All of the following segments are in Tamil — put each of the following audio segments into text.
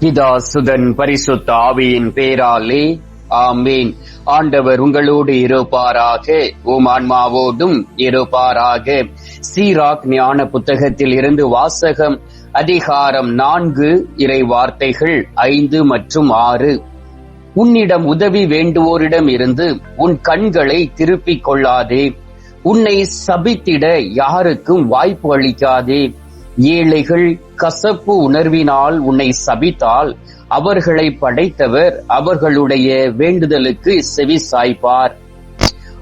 பிதா சுதன் பரிசுத்த ஆவியின் பேராலே ஆமீன். ஆண்டவர் உங்களோடு இருப்பாராக உம் ஆன்மாவோடும் இருப்பாராக. சீராக் ஞான புத்தகத்தில் இருந்து வாசகம் அதிகாரம் நான்கு இறை வார்த்தைகள் ஐந்து மற்றும் ஆறு. உன்னிடம் உதவி வேண்டுவோரிடம் இருந்து உன் கண்களை திருப்பிக் கொள்ளாதே. உன்னை சபித்திட யாருக்கும் வாய்ப்பு அளிக்காதே. ஏழைகள் கசப்பு உணர்வினால் உன்னை சபித்தால் அவர்களை படைத்தவர் அவர்களுடைய வேண்டுதலுக்கு செவி சாய்ப்பார்.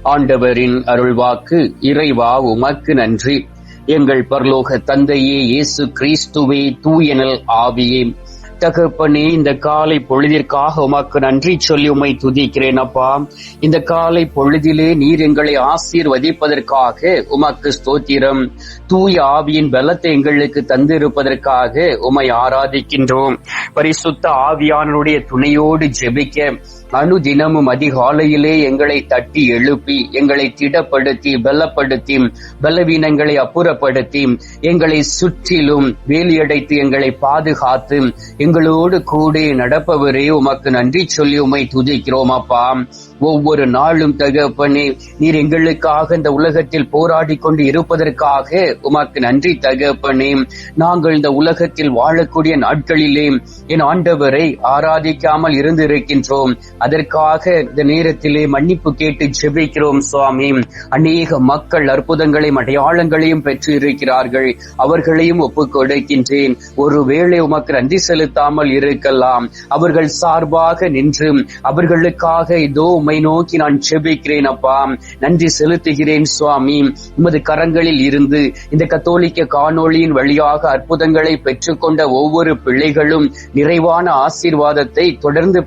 ஆண்டவரின் அருள்வாக்கு இறைவா உமக்கு நன்றி. எங்கள் பரலோக தந்தையே இயேசு கிறிஸ்துவே தூயனல் ஆவியே. தகப்பனே இந்த காலை பொழுதிற்காக உமக்கு நன்றி சொல்லி உமை துதிக்கிறேன் அப்பா. இந்த காலை பொழுதிலே நீர் எங்களை ஆசீர்வதிப்பதற்காக உமக்கு ஸ்தோத்திரம். தூய ஆவியின் பலத்தை எங்களுக்கு தந்திருப்பதற்காக உம்மை ஆராதிக்கின்றோம். பரிசுத்த ஆவியானருடைய துணையோடு ஜெபிக்க அனுதினமும் அதிகாலையிலே எங்களை தட்டி எழுப்பி எங்களை திடப்படுத்தி பலப்படுத்தி பலவீனங்களை அப்புறப்படுத்தி எங்களை சுற்றிலும் வேலியடைத்து எங்களை பாதுகாத்து எங்களோடு கூட நடப்பவரே உமக்கு நன்றி சொல்லி உமை துதிக்கிறோம் அப்பா. ஒவ்வொரு நாளும் தகப்பனே நீர் எங்களுக்காக இந்த உலகத்தில் போராடி கொண்டு இருப்பதற்காக உமக்கு நன்றி தகப்பனே. நாங்கள் இந்த உலகத்தில் வாழக்கூடிய நாட்களிலே என் ஆண்டவரை ஆராதிக்காமல் இருந்திருக்கின்றோம். அதற்காக இந்த நேரத்திலே மன்னிப்பு கேட்டு ஜெபிக்கிறோம் சுவாமி. அநேக மக்கள் அற்புதங்களையும் அடையாளங்களையும் பெற்று இருக்கிறார்கள் அவர்களையும் ஒப்புக் கொடுக்கின்றேன். ஒருவேளை உமக்கு நன்றி செலுத்தாமல் இருக்கலாம். அவர்கள் சார்பாக நின்று அவர்களுக்காக இதோ உமை நோக்கி நான் செபிக்கிறேன் அப்பா. நன்றி செலுத்துகிறேன் சுவாமி. உமது கரங்களில் இருந்து இந்த கத்தோலிக்க காணொளியின் வழியாக அற்புதங்களை பெற்றுக்கொண்ட ஒவ்வொரு பிள்ளைகளும் நிறைவான ஆசீர்வாதத்தை தொடர்ந்து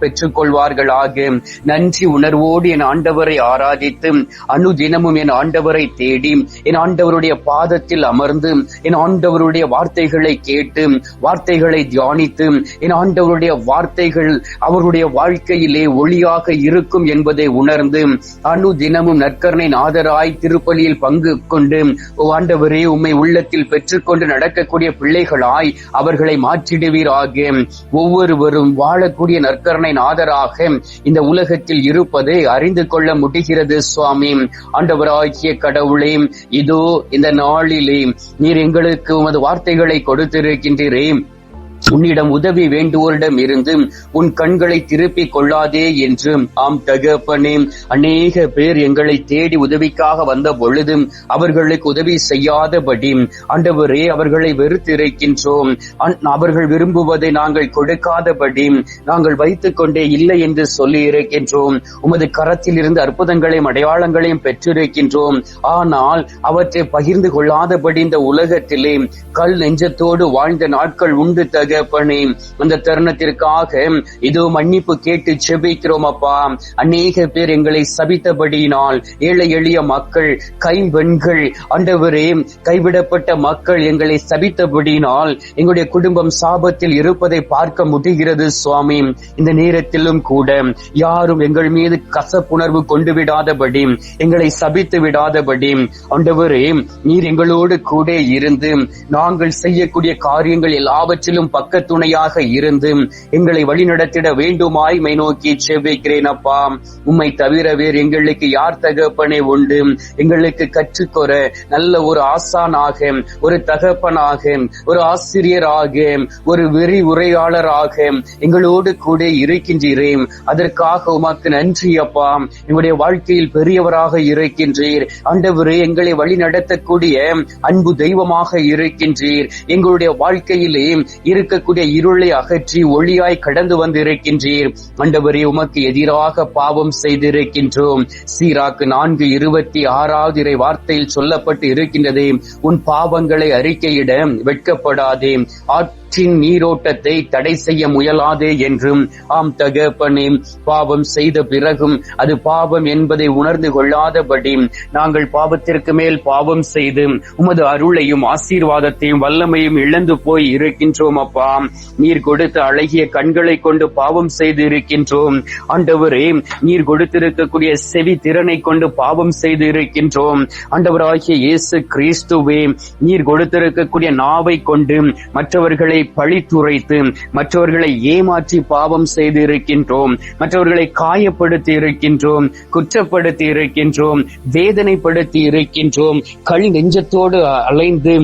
பெற்றுக்கொள்வார்களாக நன்றி உணர்வோடு என் ஆண்டவரை ஆராதித்து அனுதினமும் என் ஆண்டவரை தேடி என் ஆண்டவருடைய பாதத்தில் அமர்ந்து என் ஆண்டவருடைய வார்த்தைகளை கேட்டு வார்த்தைகளை தியானித்து என் ஆண்டவருடைய வார்த்தைகள் அவருடைய வாழ்க்கையிலே ஒளியாக இருக்கும் என்பதை உணர்ந்து அனுதினமும் நற்கரணை நாதராய் திருப்பலியில் பங்கு கொண்டு ஆண்டவரே உம்மை உள்ளத்தில் பெற்றுக்கொண்டு நடக்கக்கூடிய பிள்ளைகளாய் அவர்களை மாற்றிடுவீராக. ஒவ்வொருவரும் வாழக்கூடிய நற்கரணை நாதராக இந்த உலகத்தில் இருப்பதை அறிந்து கொள்ள முடிகிறது சுவாமி. ஆண்டவராகிய கடவுளே இதோ இந்த நாளிலே நீர் எங்களுக்கு உமது வார்த்தைகளை கொடுத்திருக்கின்றீரே. உன்னிடம் உதவி வேண்டுவோரிடம் இருந்து உன் கண்களை திருப்பிக் கொள்ளாதே என்று. ஆம் தகப்பனே அநேக பேர் எங்களை தேடி உதவிக்காக வந்த பொழுதும் அவர்களுக்கு உதவி செய்யாதபடி ஆண்டவரே அவர்களை வெறுத்திருக்கின்றோம். அவர்கள் விரும்புவதை நாங்கள் கொடுக்காதபடி நாங்கள் வைத்துக் கொண்டே இல்லை என்று சொல்லி இருக்கின்றோம். உமது கரத்தில் இருந்து அற்புதங்களையும் அடையாளங்களையும் பெற்றிருக்கின்றோம். ஆனால் அவற்றை பகிர்ந்து கொள்ளாதபடி இந்த உலகத்திலே கல் நெஞ்சத்தோடு வாழ்ந்த நாட்கள் உண்டு தகப்பனே அந்த தருணத்திற்காக இதோ மன்னிப்பு கேட்டு செபிக்கிறோம் அப்பா. அநேக பேர் எங்களை சபித்தபடியினால் ஏழை எளிய மக்கள் கைவெண்கள் ஆண்டவரே கைவிடப்பட்ட மக்கள் எங்களை சபித்தபடியினால் எங்களுடைய குடும்பம் சாபத்தில் இருப்பதை பார்க்க முடிகிறது சுவாமி. இந்த நேரத்திலும் கூட யாரும் எங்கள் மீது கசப்புணர்வு கொண்டு விடாதபடி எங்களை சபித்து விடாதபடி ஆண்டவரே நீர் எங்களோடு கூட இருந்து நாங்கள் செய்யக்கூடிய காரியங்கள் எல்லாவற்றிலும் பக்கத்துணையாக இருந்து எங்களை வழிநடத்திட வேண்டுமாய் மை நோக்கி செவ்விக்கிறேன் அப்பா. உம்மை தவிர வேறு எங்களுக்கு யார் தகப்பனே உண்டு. எங்களுக்கு கற்றுக்கொற நல்ல ஒரு ஆசானாக ஒரு தகப்பனாக ஒரு ஆசிரியராக ஒரு வெறி உரையாளராக எங்களோடு கூட இருக்கின்றீரேன். அதற்காக உமக்கு நன்றி அப்பா. எங்களுடைய வாழ்க்கையில் பெரியவராக இருக்கின்றீர். ஆண்டவரே எங்களை வழி நடத்தக்கூடிய அன்பு தெய்வமாக இருக்கின்றீர். எங்களுடைய வாழ்க்கையிலே இரு இருக்கக்கூடிய இருளை அகற்றி ஒளியாய் கடந்து வந்திருக்கின்றீர். ஆண்டவரே உமக்கு எதிராக பாவம் செய்திருக்கின்றோம். சீராக்கு நான்கு இருபத்தி ஆறாவது இறை வார்த்தையில் சொல்லப்பட்டு இருக்கின்றதே. உன் பாவங்களை அறிக்கையிட வெட்கப்படாதே. ஆற்றின் நீரோட்டத்தை தடை செய்ய முயலாதே என்றும் ஆம் தகப்பனே பாவம் செய்த பிறகும் அது பாவம் என்பதை உணர்ந்து கொள்ளாதபடி நாங்கள் பாவத்திற்கு மேல் பாவம் செய்து உமது அருளையும் ஆசீர்வாதத்தையும் வல்லமையும் இழந்து போய் இருக்கின்றோம் அப்பா. நீர் கொடுத்த அழகிய கண்களை கொண்டு பாவம் செய்து இருக்கின்றோம். ஆண்டவரே நீர் கொடுத்திருக்கக்கூடிய செவி திறனை கொண்டு பாவம் செய்து இருக்கின்றோம். ஆண்டவராகிய இயேசு கிறிஸ்துவே நீர் கொடுத்திருக்கக்கூடிய நாவை கொண்டு மற்றவர்களை மற்றவர்களை பழித்துரைத்து மற்றவர்களை ஏமாற்றி பாவம் செய்து இருக்கின்றோம் மற்றவர்களை காயப்படுத்தி இருக்கின்றோம் குற்றப்படுத்தி இருக்கின்றோம் வேதனைப்படுத்தி இருக்கின்றோம் கல் நெஞ்சத்தோடு அலைந்து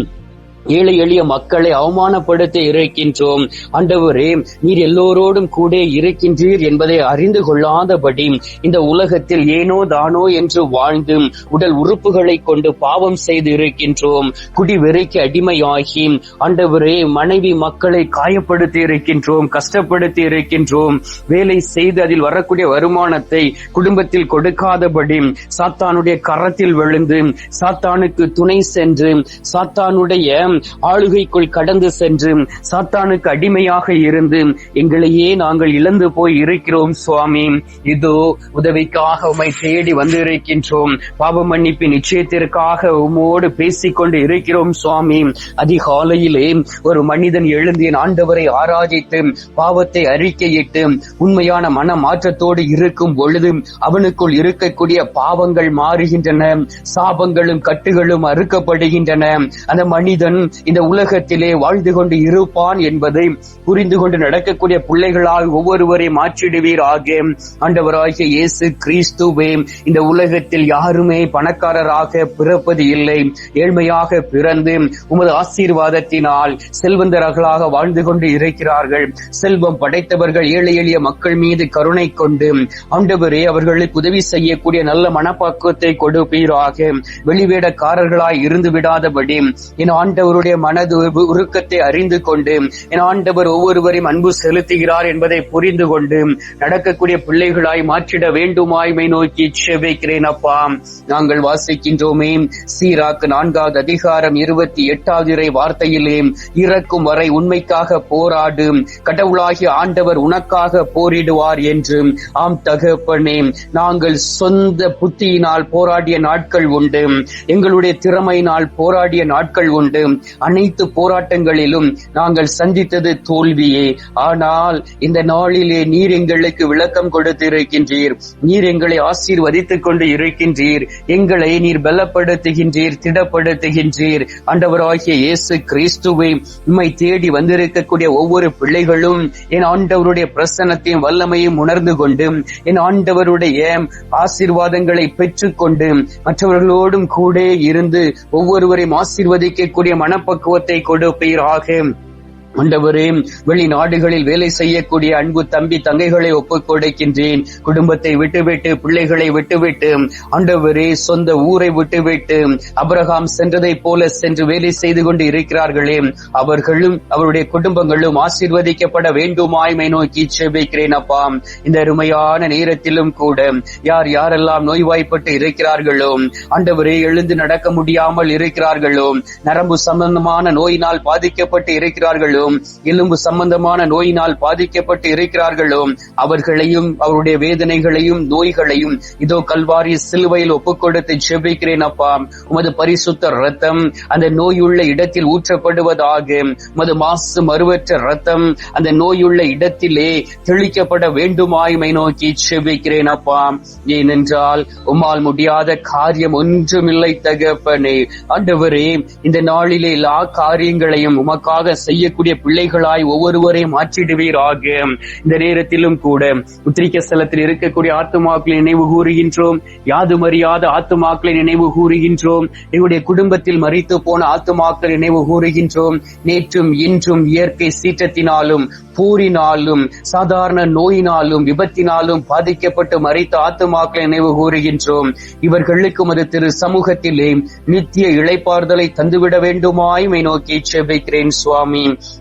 ஏழை எளிய மக்களை அவமானப்படுத்தி இருக்கின்றோம். அண்டவரே நீர் எல்லோரோடும் கூட இருக்கின்றீர் என்பதை அறிந்து கொள்ளாதபடி இந்த உலகத்தில் ஏனோ தானோ என்று வாழ்ந்து உடல் உறுப்புகளை கொண்டு பாவம் செய்து இருக்கின்றோம். குடி வெறிக்கு அடிமையாகி அண்டவரே மனைவி மக்களை காயப்படுத்தி இருக்கின்றோம் கஷ்டப்படுத்தி இருக்கின்றோம். வேலை செய்து அதில் வரக்கூடிய வருமானத்தை குடும்பத்தில் கொடுக்காதபடி சாத்தானுடைய கரத்தில் விழுந்து சாத்தானுக்கு துணை சென்று சாத்தானுடைய ஆளுகைக்குள் கடந்து சென்று சாத்தானுக்கு அடிமையாக இருந்து எங்களையே நாங்கள் இழந்து போய் இருக்கிறோம் சுவாமி. இதோ உதவிக்காக உமை தேடி வந்து இருக்கின்றோம் பாவ மன்னிப்பின் நிச்சயத்திற்காக உமோடு பேசிக்கொண்டு இருக்கிறோம் சுவாமி. அதிகாலையிலே ஒரு மனிதன் எழுந்து ஆண்டவரை ஆராதித்து பாவத்தை அறிக்கையிட்டு உண்மையான மன மாற்றத்தோடு இருக்கும் பொழுது அவனுக்குள் இருக்கக்கூடிய பாவங்கள் மாறுகின்றன. சாபங்களும் கட்டுகளும் அறுக்கப்படுகின்றன. அந்த மனிதன் இந்த உலகத்திலே வாழ்ந்து கொண்டு இருப்பான் என்பதை புரிந்து கொண்டு நடக்கக்கூடிய பிள்ளைகளால் ஒவ்வொருவரை மாற்றிடுவீர் ஆக ஆண்டவராகிய இயேசு கிறிஸ்துவே இந்த உலகத்தில் யாருமே பணக்காரராக பிறப்பது இல்லை. ஏழ்மையாக பிறந்து உமது ஆசீர்வாதத்தினால் செல்வந்தர்களாக வாழ்ந்து கொண்டு இருக்கிறார்கள். செல்வம் படைத்தவர்கள் ஏழை எளிய மக்கள் மீது கருணை கொண்டு ஆண்டவரே அவர்களுக்கு உதவி செய்யக்கூடிய நல்ல மனப்பாக்குவத்தை கொடுப்பீராக. வெளிவேடக்காரர்களாய் இருந்து விடாதபடி என் ஆண்டவர் ஆண்டவருடைய மனது உருக்கத்தை அறிந்து கொண்டு என் ஆண்டவர் ஒவ்வொருவரையும் அன்பு செலுத்துகிறார் என்பதை புரிந்து கொண்டு நடக்கக்கூடிய பிள்ளைகளாய் மாற்றிட வேண்டுமாய்மை நோக்கி செவைக்கிறேன் அப்பா. நாங்கள் வாசிக்கின்றோமே சீராக்கு நான்காவது அதிகாரம் இருபத்தி எட்டாவது இறை வார்த்தையிலே இறக்கும் வரை உண்மைக்காக போராடு கடவுளாகிய ஆண்டவர் உனக்காக போரிடுவார் என்று. ஆம் தகப்பனே நாங்கள் சொந்த புத்தியினால் போராடிய நாட்கள் உண்டு எங்களுடைய திறமையினால் போராடிய நாட்கள் உண்டு அனைத்து போராட்டங்களிலும் நாங்கள் சந்தித்தது தோல்வியே. ஆனால் இந்த நாளிலே நீர் எங்களுக்கு விளக்கம் கொடுத்து இருக்கின்றீர் நீர் எங்களை ஆசீர்வதித்துக் கொண்டு இருக்கின்றீர். எங்களை நீர் பலப்படுத்துகின்றீர் திடப்படுத்துகின்றீர். ஆண்டவராகிய இயேசு கிறிஸ்துவை உம்மை தேடி வந்திருக்கக்கூடிய ஒவ்வொரு பிள்ளைகளும் என் ஆண்டவருடைய பிரசனத்தையும் வல்லமையும் உணர்ந்து கொண்டு என் ஆண்டவருடைய ஆசீர்வாதங்களை பெற்றுக்கொண்டு மற்றவர்களோடும் கூட இருந்து ஒவ்வொருவரையும் ஆசீர்வதிக்கக்கூடிய மனப்பக்குவத்தை கொடுப்பீராக ஆண்டவரே வெளிநாடுகளில் வேலை செய்யக்கூடிய அன்பு தம்பி தங்கைகளை ஒப்புக் கொடுக்கின்றேன். குடும்பத்தை விட்டுவிட்டு பிள்ளைகளை விட்டுவிட்டு ஆண்டவரே சொந்த ஊரை விட்டுவிட்டு அபிரகாம் சென்றதை போல சென்று வேலை செய்து கொண்டு இருக்கிறார்களே. அவர்களும் அவருடைய குடும்பங்களும் ஆசீர்வதிக்கப்பட வேண்டுமாய்மை நோக்கி செபிக்கிறேன் அப்பா. இந்த அருமையான நேரத்திலும் கூட யார் யாரெல்லாம் நோய்வாய்ப்பட்டு இருக்கிறார்களோ ஆண்டவரே எழுந்து நடக்க முடியாமல் இருக்கிறார்களோ நரம்பு சம்பந்தமான நோயினால் பாதிக்கப்பட்டு இருக்கிறார்களோ எலும்பு சம்பந்தமான நோயினால் பாதிக்கப்பட்டு இருக்கிறார்களோ? அவர்களையும் அவருடைய வேதனைகளையும் நோய்களையும் இதோ கல்வாரி சிலுவையில் ஒப்புக்கொடுத்து செபிக்கிறேன் அப்பா. உமது பரிசுத்த ரத்தம் அந்த நோயுள்ள இடத்தில் ஊற்றப்படுவதாக உமது மாசு மறுவற்ற ரத்தம் அந்த நோயுள்ள இடத்திலே தெளிக்கப்பட வேண்டுமாய்மை நோக்கி செபிக்கிறேன் அப்பா. ஏனென்றால் உம்மால் முடியாத காரியம் ஒன்றுமில்லை தகப்பனே. ஆண்டவரே இந்த நாளிலே எல்லா காரியங்களையும் உமக்காக செய்யக்கூடிய பிள்ளைகளாய் ஒவ்வொருவரையும் மாற்றிடுவீராக இந்த நேரத்திலும் கூட உத்திரிக்க ஸ்தலத்தில் இருக்கக்கூடிய ஆத்துமாக்களை நினைவு கூறுகின்றோம். யாதும் அறியாத ஆத்துமாக்களை நினைவு கூறுகின்றோம். எங்களுடைய குடும்பத்தில் மறித்து போன ஆத்துமாக்களை நினைவு கூறுகின்றோம். நேற்றும் இன்றும் இயற்கை சீற்றத்தினாலும் போரினாலும் சாதாரண நோயினாலும் விபத்தினாலும் பாதிக்கப்பட்டு மறைத்த ஆத்துமாக்களை நினைவு கூறுகின்றோம். இவர்களுக்கும் அது திரு சமூகத்திலே நித்திய இழைப்பார்தலை தந்துவிட வேண்டுமாய் நோக்கி செபிக்கிறேன் சுவாமி.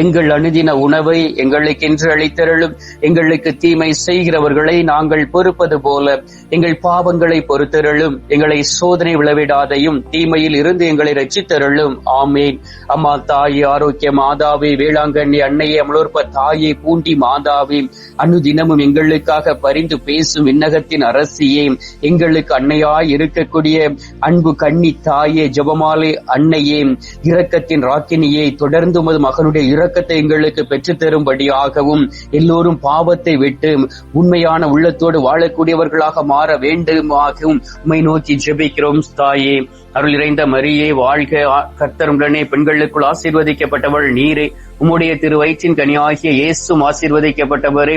எங்கள் அனுதின உணவை எங்களுக்கென்று அளித்தருளும். எங்களுக்கு தீமை செய்கிறவர்களை நாங்கள் பொறுப்பது போல எங்கள் பாவங்களை பொறுத்தருளும். எங்களை சோதனை விளைவிடாதையும் தீமையில் இருந்து எங்களை ரச்சித்தருளும் ஆமேன். அம்மா தாயே ஆரோக்கிய மாதாவே வேளாங்கண்ணி அன்னையே அமலோற்ப தாயே பூண்டி மாதாவே அனுதினமும் எங்களுக்காக பரிந்து பேசும் விண்ணகத்தின் அரசியே. எங்களுக்கு அன்னையாய் இருக்கக்கூடிய அன்பு கன்னி தாயே ஜெபமாலை அன்னையே இரக்கத்தின் ராக்கினியை தொடர்ந்து மகனுடைய இரக்கத்தை எங்களுக்கு பெற்றுத்தரும்படியாகவும் எல்லோரும் பாவத்தை விட்டு உண்மையான உள்ளத்தோடு வாழக்கூடியவர்களாக மாற வேண்டுமாகவும் உண்மை நோக்கி ஜெபிக்கிறோம் தாயே. அருள் இறைந்த மரியே வாழ்க. கர்த்தருடனே பெண்களுக்குள் ஆசீர்வதிக்கப்பட்டவள் நீரே. உம்முடைய திரு வயிற்றின் கனியாகிய இயேசும் ஆசீர்வதிக்கப்பட்டவரே.